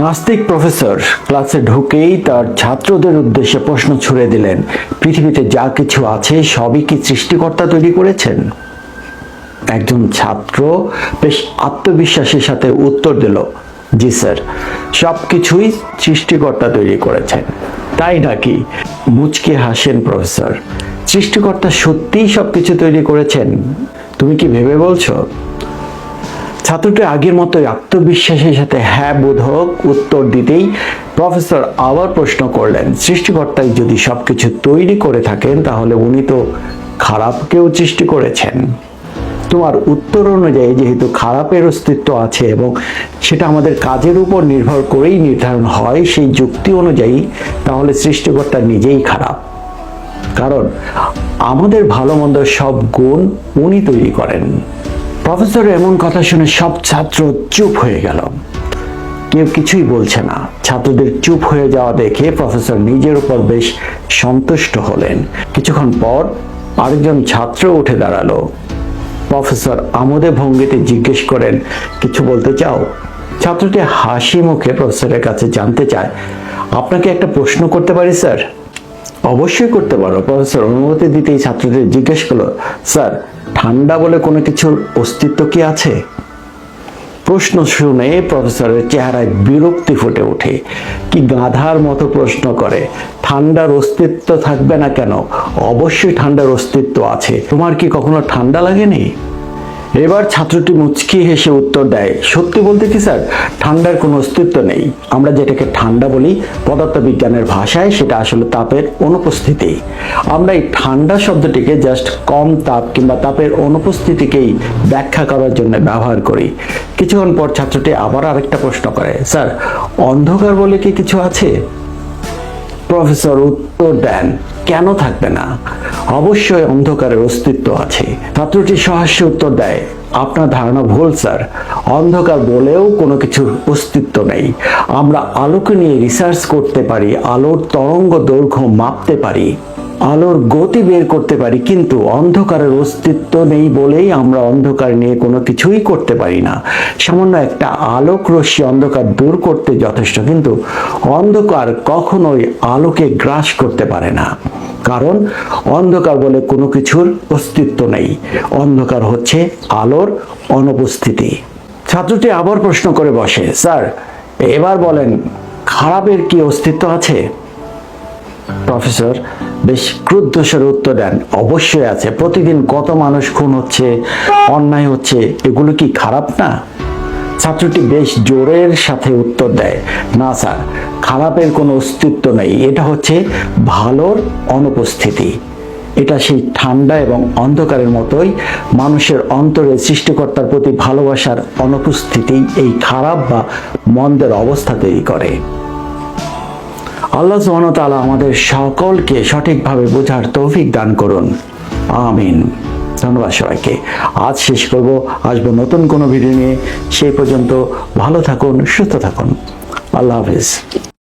নাস্তিক প্রফেসর ক্লাসে ঢুকেই তার ছাত্রদের উদ্দেশ্যে প্রশ্ন ছুড়ে দিলেন। পৃথিবীতে যা কিছু আছে, সবই কি সৃষ্টিকর্তা তৈরি করেছেন? একজন ছাত্র বেশ আত্মবিশ্বাসের সাথে উত্তর দিল, জি স্যার সব কিছুই সৃষ্টিকর্তা তৈরি করেছেন। তাই নাকি? মুচকে হাসেন প্রফেসর, সৃষ্টিকর্তা সত্যিই সব কিছু তৈরি করেছেন? তুমি কি ভেবে বলছো? ছাত্রটি আগের মতোই আত্মবিশ্বাসের সাথে হ্যাঁ বোধক উত্তর দিতেই প্রফেসর আবার প্রশ্ন করলেন, সৃষ্টিকর্তাই যদি সবকিছু তৈরি করে থাকেন, তাহলে উনি তো খারাপকেও সৃষ্টি করেছেন। তোমার উত্তর অনুযায়ী যেহেতু খারাপের অস্তিত্ব আছে এবং সেটা আমাদের কাজের উপর নির্ভর করেই নির্ধারণ হয় সেই যুক্তি অনুযায়ী, তাহলে সৃষ্টিকর্তা নিজেই খারাপ। কারণ আমাদের ভালো মন্দ সব গুণ উনি তৈরি করেন। প্রফেসর এমন কথা শুনে সব ছাত্র চুপ হয়ে গেল। কেউ কিছুই বলছে না। ছাত্রদের চুপ হয়ে যাওয়া দেখে প্রফেসর নিজের উপর বেশ সন্তুষ্ট হলেন। কিছুক্ষণ পর আরেকজন ছাত্র উঠে দাঁড়াল। প্রফেসর আমোদে ভঙ্গিতে জিজ্ঞেস করেন, কিছু বলতে চাও? ছাত্রটি হাসি মুখে প্রফেসরের কাছে জানতে চায়, আপনাকে একটা প্রশ্ন করতে পারি, স্যার? অবশ্যই করতে পারো। প্রফেসর, অনুমতি দিতেই ছাত্রদের জিজ্ঞেস করল, স্যার, ঠান্ডা বলে কোনো কিছুর অস্তিত্ব কি আছে? প্রশ্ন শুনে প্রফেসরের চেহারায় বিরক্তি ফুটে ওঠে। কি গাধার মতো প্রশ্ন করে, ঠান্ডার অস্তিত্ব থাকবে না কেন? অবশ্যই ঠান্ডার অস্তিত্ব আছে। তোমার কি কখনো ঠান্ডা লাগেনি? এবার ছাত্রটি মুচকি হেসে উত্তর দেয়, সত্যি বলতে কি স্যার? ঠান্ডার কোনো অস্তিত্ব নেই। আমরা যেটাকে ঠান্ডা বলি, পদার্থবিজ্ঞানের ভাষায় সেটা আসলে তাপের অনুপস্থিতি। আমরা এই ঠান্ডা শব্দটিকে জাস্ট কম তাপ কিংবা তাপের অনুপস্থিতিকেই ব্যাখ্যা করার জন্য ব্যবহার করি। কিছুক্ষণ পর ছাত্রটি আবার আরেকটা প্রশ্ন করে, স্যার, অন্ধকার বলে কি কিছু আছে? প্রফেসর উত্তর দেন, কেন থাকবে না? অবশ্যই অন্ধকারের অস্তিত্ব আছে। ছাত্রটি সহাস্য উত্তর দেয়, আপনার ধারণা ভুল, স্যার। অন্ধকার বলেও কোনো কিছুর অস্তিত্ব নেই। আমরা আলোকে নিয়ে রিসার্চ করতে পারি, আলোর তরঙ্গ দৈর্ঘ্য মাপতে পারি, আলোর গতি বের করতে পারি, কিন্তু অন্ধকারের অস্তিত্ব নেই বলেই আমরা অন্ধকার নিয়ে কোনো কিছুই করতে পারি না। সামান্য একটা আলোক রশ্মি অন্ধকার দূর করতে যথেষ্ট, কিন্তু অন্ধকার কখনোই আলোকে গ্রাস করতে পারে না। কারণ অন্ধকার বলে কোনো কিছুর অস্তিত্ব নেই। অন্ধকার হচ্ছে আলোর অনুপস্থিতি। ছাত্রটি আবার প্রশ্ন করে বসে, স্যার, এবার বলেন, খারাপের কি অস্তিত্ব আছে? প্রফেসর, বেশ ক্রুদ্ধ স্বরে উত্তর দেন, অবশ্যই আছে। প্রতিদিন কত মানুষ, খুন হচ্ছে, অন্যায় হচ্ছে, এগুলো কি খারাপ না? ছাত্রটি বেশ জোরের সাথে উত্তর দেয়, না স্যার, খারাপের কোনো অস্তিত্ব নেই। এটা হচ্ছে ভালোর অনুপস্থিতি। এটা সেই ঠান্ডা এবং অন্ধকারের মতোই মানুষের অন্তরে সৃষ্টিকর্তার প্রতি ভালোবাসার অনুপস্থিতি এই খারাপ বা মন্দের অবস্থা তৈরি করে। আল্লাহ সুবহানাহু ওয়া আমাদের সকলকে সঠিকভাবে বোঝার তৌফিক দান করুন। আমিন। ধন্যবাদ সবাইকে। আজ শেষ করব, আসব নতুন কোনো ভিডিও নিয়ে। সেই পর্যন্ত ভালো থাকুন, সুস্থ থাকুন। আল্লাহ হাফিজ।